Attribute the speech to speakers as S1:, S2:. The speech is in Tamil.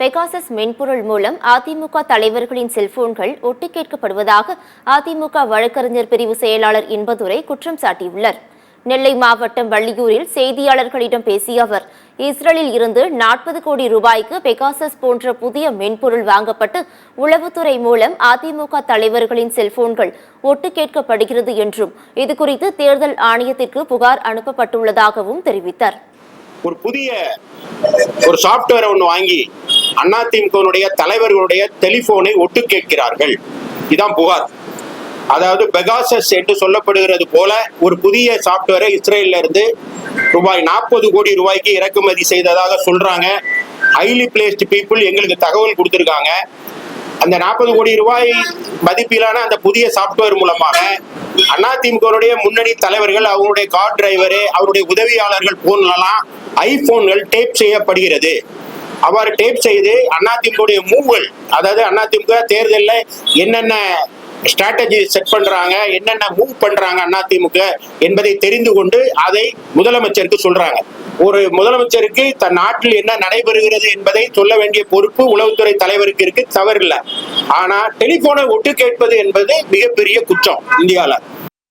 S1: பெகாசஸ் மென்பொருள் மூலம் அதிமுக தலைவர்களின் செல்போன்கள் ஒட்டு கேட்கப்படுவதாக அதிமுக வழக்கறிஞர் பிரிவு செயலாளர் இன்பதுரை குற்றம் சாட்டியுள்ளார். நெல்லை மாவட்டம் வள்ளியூரில் செய்தியாளர்களிடம் பேசிய அவர் இஸ்ரேலில் இருந்து நாற்பது கோடி ரூபாய்க்கு பெகாசஸ் போன்ற புதிய மென்பொருள் வாங்கப்பட்டு உளவுத்துறை மூலம் அதிமுக தலைவர்களின் செல்போன்கள் ஒட்டு கேட்கப்படுகிறது என்றும் இதுகுறித்து தேர்தல் ஆணையத்திற்கு புகார் அனுப்பப்பட்டுள்ளதாகவும் தெரிவித்தார்.
S2: ஒரு புதிய ஒரு சாப்ட்வேரை ஒன்று வாங்கி அதிமுகவுடைய தலைவர்களுடைய டெலிபோனை ஒட்டு கேட்கிறார்கள். இதான் புகார். அதாவது பெகாசஸ் என்று சொல்லப்படுகிறது போல ஒரு புதிய சாப்ட்வேரை இஸ்ரேல்ல இருந்து ரூபாய் நாற்பது கோடி ரூபாய்க்கு இறக்குமதி செய்ததாக சொல்றாங்க. ஹைலி பிளேஸ்ட் பீப்புள் எங்களுக்கு தகவல் கொடுத்துருக்காங்க. அந்த நாற்பது கோடி ரூபாய் மதிப்பிலான அந்த புதிய சாப்ட்வேர் மூலமாக அதிமுகவுடைய முன்னணி தலைவர்கள் அவருடைய கார் டிரைவரு அவருடைய உதவியாளர்கள் போன்லலாம் ஐபோன்கள் டேப் செய்யப்படுகிறது. அவ்வாறு டேப் செய்து அதிமுகவுடைய மூவல் அதாவது அதிமுக தேர்தலில் என்னென்ன ஸ்ட்ராட்டஜி செட் பண்றாங்க என்னென்ன மூவ் பண்றாங்க அதிமுக என்பதை தெரிந்து கொண்டு அதை முதலமைச்சருக்கு சொல்றாங்க. ஒரு முதலமைச்சருக்கு தன் நாட்டில் என்ன நடைபெறுகிறது என்பதை சொல்ல வேண்டிய பொறுப்பு உளவுத்துறை தலைவருக்கு இருக்கு தவறில்லை. ஆனா டெலிபோனை ஒட்டு கேட்பது என்பது மிகப்பெரிய குற்றம் இந்தியாவில்